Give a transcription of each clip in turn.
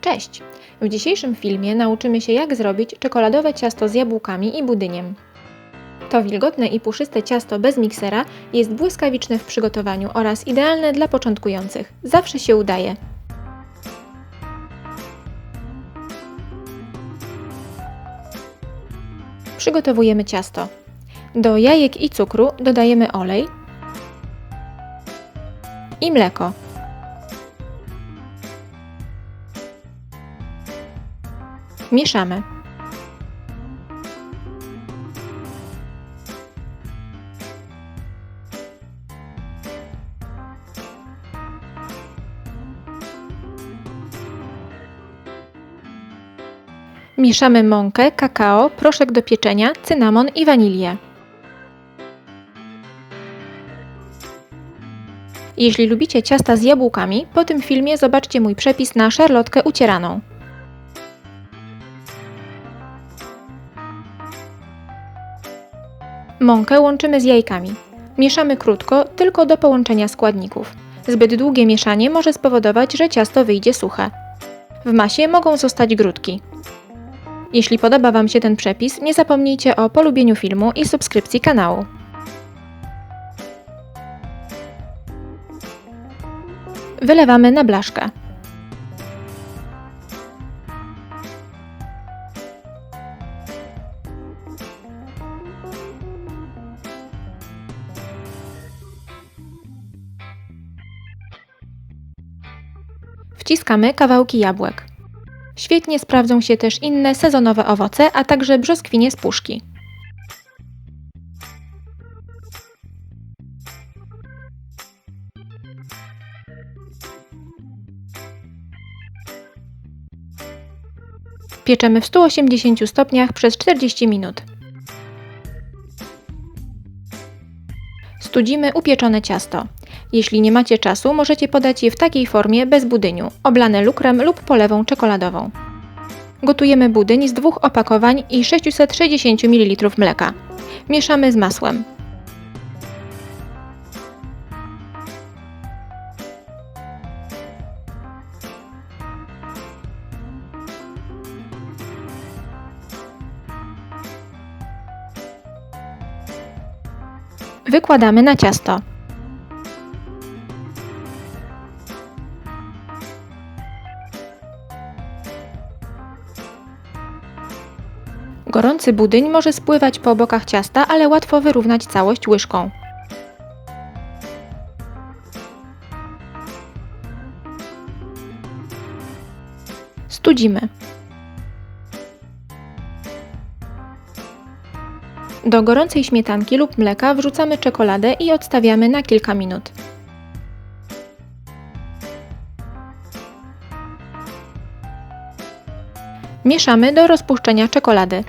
Cześć! W dzisiejszym filmie nauczymy się jak zrobić czekoladowe ciasto z jabłkami i budyniem. To wilgotne i puszyste ciasto bez miksera jest błyskawiczne w przygotowaniu oraz idealne dla początkujących. Zawsze się udaje. Przygotowujemy ciasto. Do jajek i cukru dodajemy olej i mleko. Mieszamy. Mieszamy mąkę, kakao, proszek do pieczenia, cynamon i wanilię. Jeśli lubicie ciasta z jabłkami, po tym filmie zobaczcie mój przepis na szarlotkę ucieraną. Mąkę łączymy z jajkami. Mieszamy krótko, tylko do połączenia składników. Zbyt długie mieszanie może spowodować, że ciasto wyjdzie suche. W masie mogą zostać grudki. Jeśli podoba Wam się ten przepis, nie zapomnijcie o polubieniu filmu i subskrypcji kanału. Wylewamy na blaszkę. Wciskamy kawałki jabłek. Świetnie sprawdzą się też inne sezonowe owoce, a także brzoskwinie z puszki. Pieczemy w 180 stopniach przez 40 minut. Studzimy upieczone ciasto. Jeśli nie macie czasu, możecie podać je w takiej formie bez budyniu, oblane lukrem lub polewą czekoladową. Gotujemy budyń z dwóch opakowań i 660 ml mleka. Mieszamy z masłem. Wykładamy na ciasto. Gorący budyń może spływać po bokach ciasta, ale łatwo wyrównać całość łyżką. Studzimy. Do gorącej śmietanki lub mleka wrzucamy czekoladę i odstawiamy na kilka minut. Mieszamy do rozpuszczenia czekolady.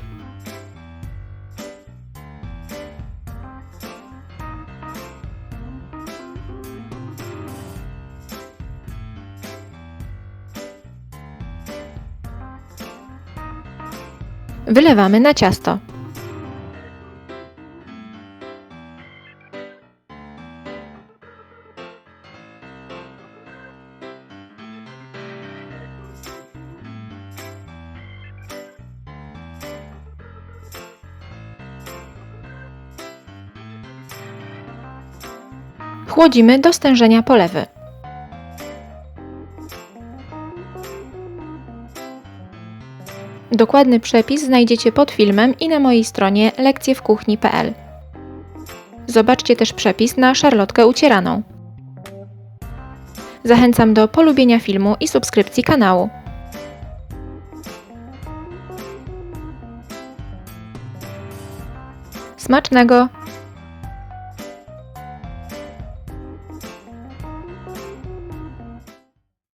Wylewamy na ciasto. Chłodzimy do stężenia polewy. Dokładny przepis znajdziecie pod filmem i na mojej stronie lekcjewkuchni.pl. Zobaczcie też przepis na szarlotkę ucieraną. Zachęcam do polubienia filmu i subskrypcji kanału. Smacznego!